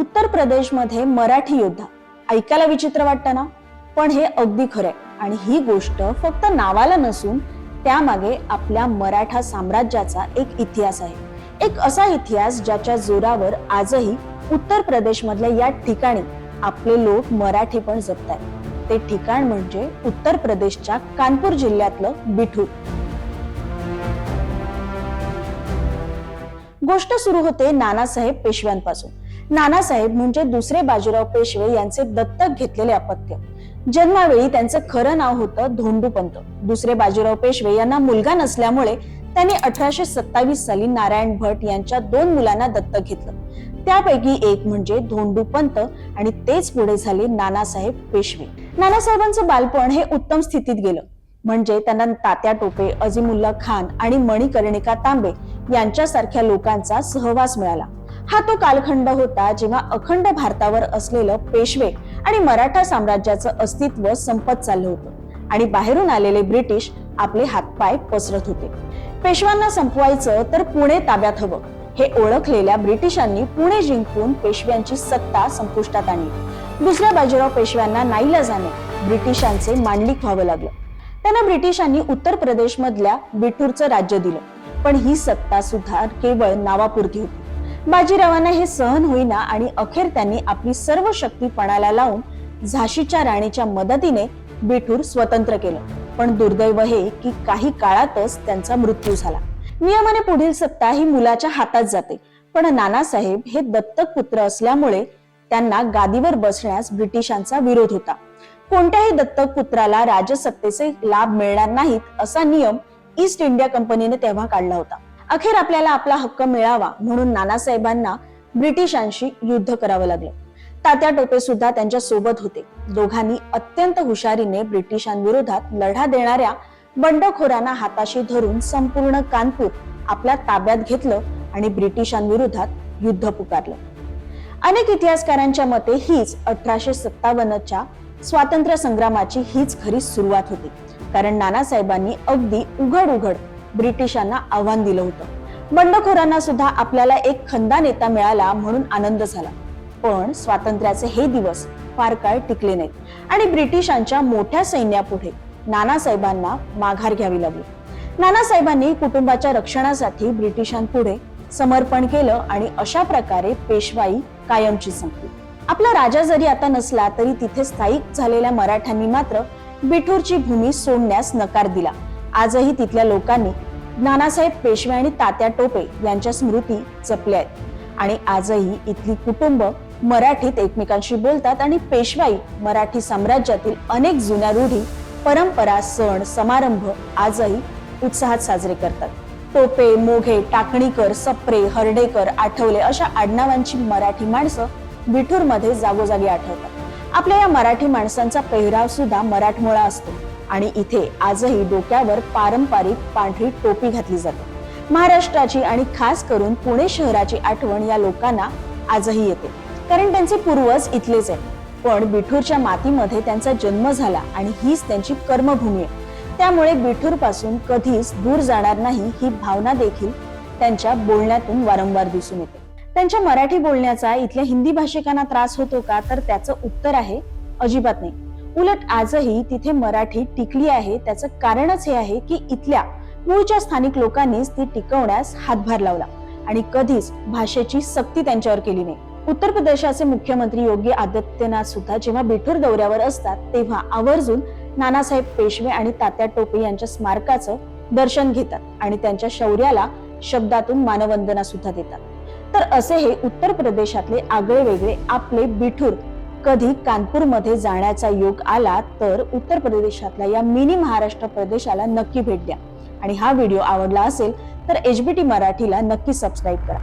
उत्तर प्रदेशमध्ये मराठी योद्धा. ऐकायला विचित्र वाटतं ना? पण हे अगदी खरंय. आणि ही गोष्ट फक्त नावाला नसून त्यामागे आपल्या मराठा साम्राज्याचा एक इतिहास आहे. एक असा इतिहास ज्याच्या जोरावर आजही उत्तर प्रदेशमधल्या या ठिकाणी आपले लोक मराठी पण जपतात ते ठिकाण म्हणजे उत्तर प्रदेशच्या कानपूर जिल्ह्यातलं बिठूर. गोष्ट सुरू होते नानासाहेब पेशव्यांपासून. नानासाहेब म्हणजे दुसरे बाजीराव पेशवे यांचे दत्तक घेतलेले अपत्य. जन्मावेळी त्यांचं खरं नाव होतं धोंडूपंत. दुसरे बाजीराव पेशवे यांना मुलगा नसल्यामुळे त्यांनी अठराशे सत्तावीस साली नारायण भट यांच्या दोन मुलांना दत्तक घेतलं. त्यापैकी एक म्हणजे धोंडूपंत आणि तेच पुढे झाले नानासाहेब पेशवे. नानासाहेबांचं बालपण हे उत्तम स्थितीत गेलं. म्हणजे त्यांना तात्या टोपे अजिमुल्ला खान आणि मणिकर्णिका तांबे यांच्यासारख्या लोकांचा सहवास मिळाला. हा तो कालखंड होता जेव्हा अखंड भारतावर असलेलं पेशवे आणि मराठा साम्राज्याचं अस्तित्व संपत चाललं होतं. आणि बाहेरून आलेले ब्रिटिश आपले हातपाय पसरत होते. पेशव्यांना संपवायचं तर पुणे ताब्यात हवं. हे ओळखलेल्या ब्रिटिशांनी पुणे जिंकून पेशव्यांची सत्ता संपुष्टात आणली. दुसऱ्या बाजीराव पेशव्यांना नाईलाजाने ब्रिटिशांचे मांडलिक व्हावं लागलं. त्यांना ब्रिटिशांनी उत्तर प्रदेश मधल्या बिठूरचं राज्य दिलं. पण ही सत्ता सुद्धा केवळ नावापुरती होती. बाजीरावांना हे सहन होईना आणि अखेर त्यांनी आपली सर्व शक्ती पणाला लावून झाशीच्या राणीच्या मदतीने बिठूर स्वतंत्र केलं. पण दुर्दैव हे की काही काळातच त्यांचा मृत्यू झाला. नियमाने पुढील सत्ता ही मुलाच्या हातात जाते. पण नानासाहेब हे दत्तक पुत्र असल्यामुळे त्यांना गादीवर बसण्यास ब्रिटिशांचा विरोध होता. कोणत्याही दत्तक पुत्राला राजसत्तेचे लाभ मिळणार नाहीत असा नियम ईस्ट इंडिया कंपनीने तेव्हा काढला होता. अखेर आपल्याला आपला हक्क मिळावा म्हणून नानासाहेबांना ब्रिटिशांशी युद्ध करावं लागलं. तात्या टोपे सुद्धा त्यांच्यासोबत होते. दोघांनी अत्यंत हुशारीने ब्रिटिशांविरोधात लढा देणाऱ्या बंडखोरांना हाताशी धरून संपूर्ण कानपूर आपल्या ताब्यात घेतलं आणि ब्रिटिशांविरोधात युद्ध पुकारलं. अनेक इतिहासकारांच्या मते हीच अठराशे सत्तावन्नच्या स्वातंत्र्य संग्रामाची हीच खरी सुरुवात होती. कारण नानासाहेबांनी अगदी उघड उघड ब्रिटिशांना आव्हान दिलं होतं. बंडखोरांना सुद्धा आपल्याला एक खंदा नेता मिळाला म्हणून आनंद झाला. पण स्वातंत्र्याचे हे दिवस फार काळ टिकले नाहीत आणि ब्रिटिशांच्या मोठ्या सैन्यापुढे नानासाहेबांना माघार घ्यावी लागली. नानासाहेबांनी कुटुंबाच्या रक्षणासाठी ब्रिटिशांपुढे समर्पण केलं आणि अशा प्रकारे पेशवाई कायमची संपली. आपला राजा जरी आता नसला तरी तिथे स्थायिक झालेल्या मराठ्यांनी मात्र बिठूरची भूमी सोडण्यास नकार दिला. आजही तिथल्या लोकांनी नानासाहेब पेशवे आणि तात्या टोपे यांच्या स्मृती जपल्या आहेत. आणि आजही इथली कुटुंब मराठीत एकमेकांशी बोलतात आणि पेशवाई मराठी साम्राज्यातील अनेक जुन्या रूढी परंपरा सण समारंभ आजही उत्साहात साजरे करतात. टोपे मोघे टाकणीकर सप्रे हर्डेकर आठवले अशा आडनावांची मराठी माणसं विठूरमध्ये जागोजागी आठवतात. आपल्या या मराठी माणसांचा पेहराव सुद्धा मराठमोळा असतो. आणि इथे आजही डोक्यावर पारंपरिक पांढरी टोपी घातली जाते. महाराष्ट्राची आणि खास करून पुणे शहराची आठवण या लोकांना आजही येते. कारण त्यांचे पूर्वज इथलेच आहेत. पण बिठूरच्या मातीमध्ये त्यांचा जन्म झाला आणि हीच त्यांची कर्मभूमी आहे. त्यामुळे बिठूरपासून कधीच दूर जाणार नाही ही भावना देखील त्यांच्या बोलण्यातून वारंवार दिसून येते. त्यांच्या मराठी बोलण्याचा इथल्या हिंदी भाषिकांना त्रास होतो का? तर त्याचं उत्तर आहे अजिबात नाही. उलट आजही तिथे मराठी टिकली आहे. त्याचं कारणच हे आहे की इथल्या मूळच्या स्थानिक लोकांनीच ती टिकवण्यास हातभार लावला आणि कधीच भाषेची सक्ती त्यांच्यावर केली नाही. उत्तर प्रदेशाचे मुख्यमंत्री योगी आदित्यनाथ सुद्धा जेव्हा बिठूर दौऱ्यावर असतात तेव्हा आवर्जून नानासाहेब पेशवे आणि तात्या टोपे यांच्या स्मारकाचं दर्शन घेतात आणि त्यांच्या शौर्याला शब्दातून मानवंदना सुद्धा देतात. तर असे हे उत्तर प्रदेशातले आगळे वेगळे आपले बिठूर. कधी कानपूरमध्ये जाण्याचा योग आला तर उत्तर प्रदेशातल्या या मिनी महाराष्ट्र प्रदेशाला नक्की भेट द्या. आणि हा व्हिडिओ आवडला असेल तर एचबीटी मराठीला नक्की सबस्क्राईब करा.